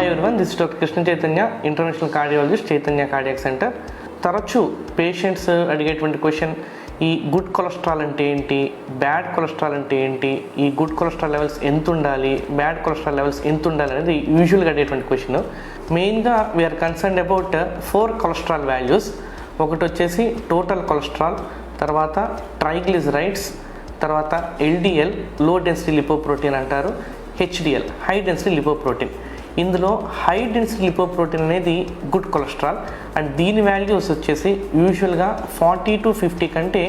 Everyone this doctor Krishna Chaitanya international cardiologist Chaitanya cardiac centre తరచూ patients అడిగేటువంటి question ఈ good cholesterol అంటే ఏంటి? బ్యాడ్ కొలెస్ట్రాల్ అంటే ఏంటి? ఈ గుడ్ కొలెస్ట్రాల్ లెవెల్స్ ఎంత ఉండాలి బ్యాడ్ కొలెస్ట్రాల్ లెవెల్స్ ఎంత ఉండాలి అనేది యూజువల్గా అడిగేటువంటి క్వశ్చన్ మెయిన్గా we are concern about four cholesterol values ఒకటి వచ్చేసి టోటల్ కొలెస్ట్రాల్ తర్వాత ట్రైగ్లిజరైడ్స్ తర్వాత ఎల్డిఎల్లో డెన్సిటీ లిపోప్రోటీన్ అంటారు హెచ్డిఎల్ హై డెన్సిటీ లిపోప్రోటీన్ ఇందులో హై డెన్సిటీ లిపోప్రోటీన్ అనేది గుడ్ కొలెస్ట్రాల్ అండ్ దీని వాల్యూస్ వచ్చేసి యూజువల్గా ఫార్టీ టు ఫిఫ్టీ కంటే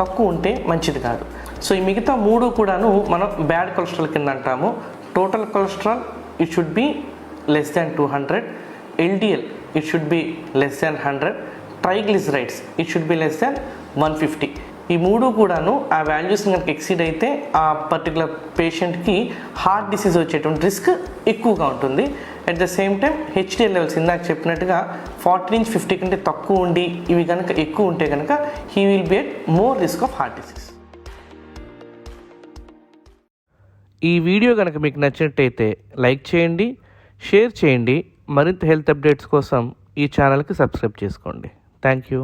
తక్కువ ఉంటే మంచిది కాదు. సో ఈ మిగతా మూడు కూడాను మనం బ్యాడ్ కొలెస్ట్రాల్ కింద అంటాము. Total cholesterol it should be less than two hundred LDL it should be less than hundred triglycerides it should be less than one fifty ఈ మూడు కూడాను ఆ వాల్యూస్ కనుక ఎక్సీడ్ అయితే ఆ పర్టికులర్ పేషెంట్కి హార్ట్ డిసీజ్ వచ్చేటువంటి రిస్క్ ఎక్కువగా ఉంటుంది. At the same time HDL levels ఇందాక చెప్పినట్టుగా ఫార్టీ నుంచి ఫిఫ్టీ కంటే తక్కువ ఉండి ఇవి కనుక ఎక్కువ ఉంటే కనుక he will be at more risk of heart disease ఈ వీడియో కనుక మీకు నచ్చినట్టయితే లైక్ చేయండి షేర్ చేయండి. మరింత హెల్త్ అప్డేట్స్ కోసం ఈ ఛానల్కి సబ్స్క్రైబ్ చేసుకోండి. Thank you